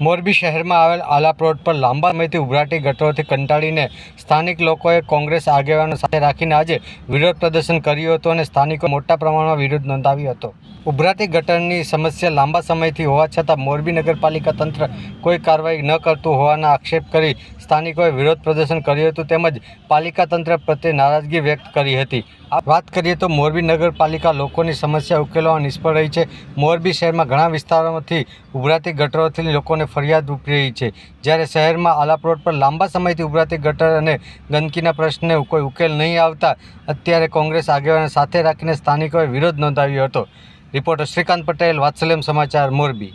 મોરબી શહેરમાં આવેલ આલાપ રોડ પર લાંબા સમયથી ઉભરાતી ગટરોથી કંટાળીને સ્થાનિક લોકોએ કોંગ્રેસ આગેવાનો સાથે રાખીને આજે વિરોધ પ્રદર્શન કર્યું હતું અને સ્થાનિકો મોટા પ્રમાણમાં વિરોધ નોંધાવ્યો હતો. ઉભરાતી ગટરની સમસ્યા લાંબા સમયથી હોવા છતાં મોરબી નગરપાલિકા તંત્ર કોઈ કાર્યવાહી ન કરતું હોવાના આક્ષેપ કરી સ્થાનિકોએ વિરોધ પ્રદર્શન કર્યું હતું તેમજ પાલિકા તંત્ર પ્રત્યે નારાજગી વ્યક્ત કરી હતી. આ વાત કરીએ તો મોરબી નગરપાલિકા લોકોની સમસ્યા ઉકેલવા નિષ્ફળ રહી છે. મોરબી શહેરમાં ઘણા વિસ્તારોમાંથી ઉભરાતી ગટરોથી લોકોને ફરિયાદ ઉભરી છે. જ્યારે શહેરમાં આલાપ રોડ પર લાંબા સમયથી ઉભરાતી ગટર અને ગંદકીના પ્રશ્ને કોઈ ઉકેલ નહીં આવતા, અત્યારે કોંગ્રેસ આગેવાને સાથે રાખીને સ્થાનિકોએ વિરોધ નોંધાવ્યો હતો. રિપોર્ટર શ્રીકાંત પટેલ, વાત્સલ્યમ સમાચાર, મોરબી.